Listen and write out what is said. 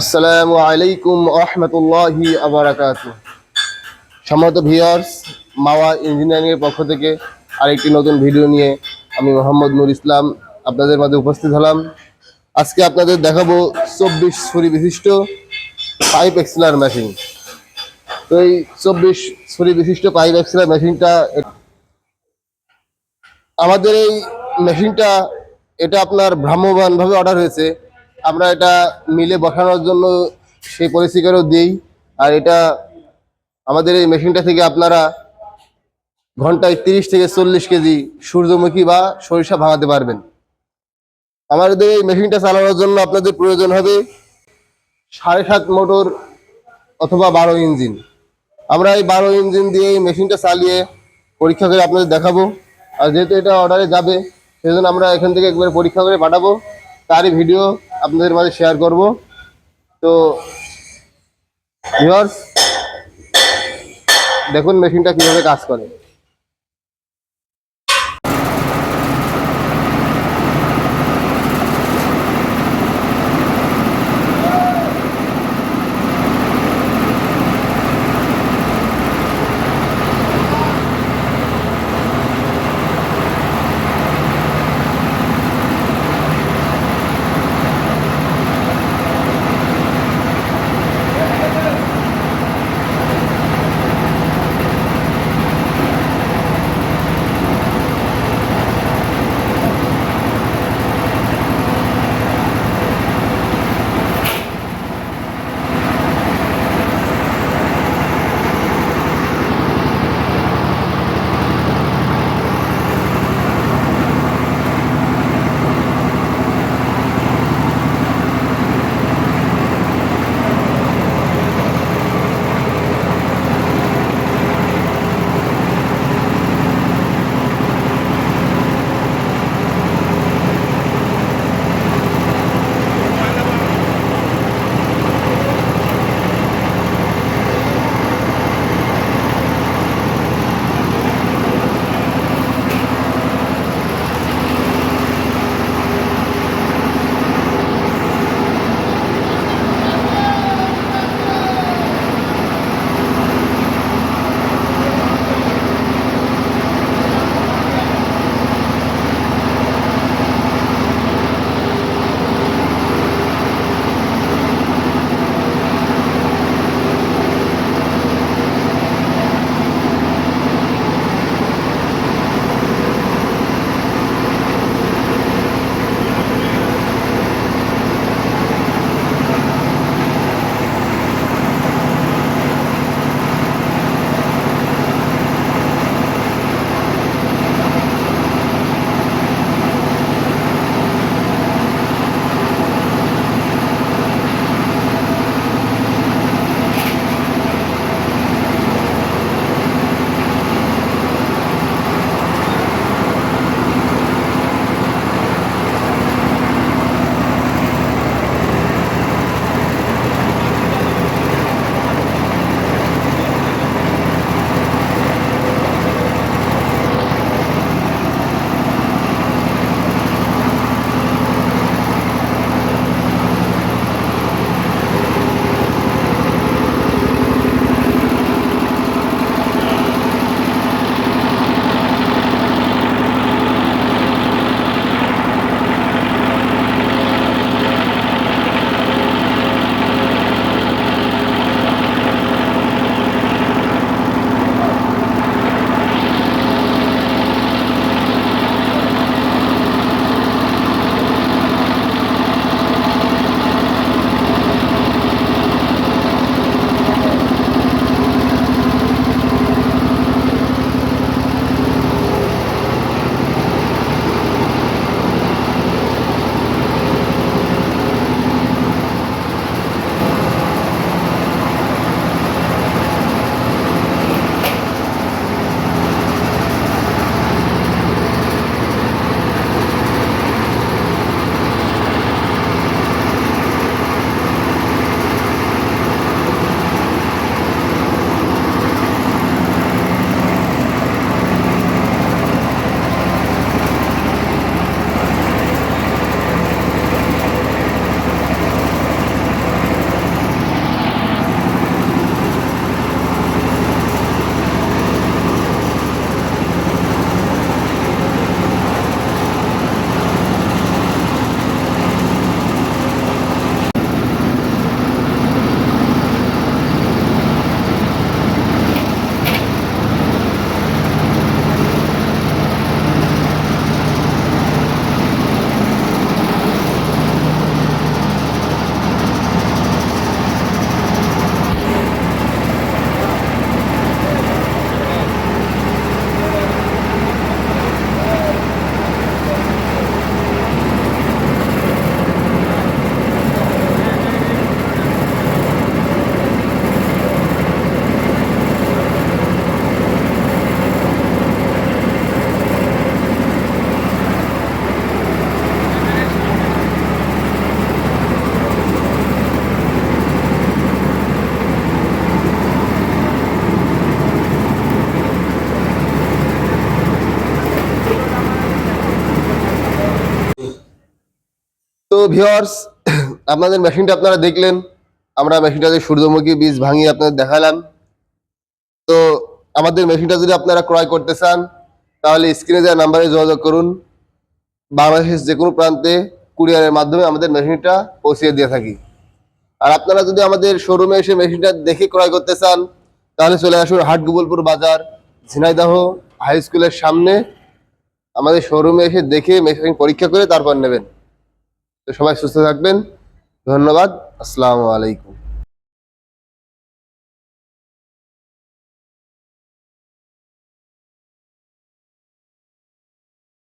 আসসালামু আলাইকুম আহমতুল্লাহি আবরাকাত সম্মানিত ভিউয়ার্স, মাওয়া ইঞ্জিনিয়ারিং এর পক্ষ থেকে আরেকটি নতুন ভিডিও নিয়ে আমি মোহাম্মদ নুর ইসলাম আপনাদের মাঝে উপস্থিত হলাম। আজকে আপনাদের দেখাবো চব্বিশ ছুরি বিশিষ্ট পাইপ এক্সেলার মেশিন। তো এই চব্বিশ ছুরি বিশিষ্ট পাইপ এক্সেলার মেশিনটা আমাদের এই মেশিনটা, এটা আপনার ভ্রাম্যমানভাবে অর্ডার হয়েছে। আমরা এটা মিলে বসানোর জন্য সেই পলিসিকারও দিই। আর এটা আমাদের এই মেশিনটা থেকে আপনারা ঘন্টায় তিরিশ থেকে চল্লিশ কেজি সূর্যমুখী বা সরিষা ভাঙাতে পারবেন। আমাদের এই মেশিনটা চালানোর জন্য আপনাদের প্রয়োজন হবে সাড়ে সাত মোটর অথবা বারো ইঞ্জিন। আমরা এই বারো ইঞ্জিন দিয়ে এই মেশিনটা চালিয়ে পরীক্ষা করে আপনাদের দেখাবো। আর যেহেতু এটা অর্ডারে যাবে, সেজন্য আমরা এখান থেকে একবার পরীক্ষা করে পাঠাবো। তারই ভিডিও আপনাদের মাঝে শেয়ার করব। তো ভিউয়ার্স দেখুন মেশিনটা কীভাবে কাজ করে। তো ভিওয়ার্স আপনাদের মেশিনটা আপনারা দেখলেন। আমরা মেশিনটাতে সূর্যমুখী বীজ ভাঙিয়ে আপনাদের দেখালাম। তো আমাদের মেশিনটা যদি আপনারা ক্রয় করতে চান, তাহলে স্ক্রিনে দেওয়া নাম্বারে যোগাযোগ করুন। বাংলাদেশের যে কোনো প্রান্তে কুরিয়ারের মাধ্যমে আমাদের মেশিনটা পৌঁছিয়ে দিয়ে থাকি। আর আপনারা যদি আমাদের শোরুমে এসে মেশিনটা দেখে ক্রয় করতে চান, তাহলে চলে আসুন হাট গোবলপুর বাজার, ঝিনাইদাহ হাই স্কুলের সামনে। আমাদের শোরুমে এসে দেখে মেশিন পরীক্ষা করে তারপর নেবেন। সবাই সুস্থ থাকবেন। ধন্যবাদ। আসসালামু আলাইকুম।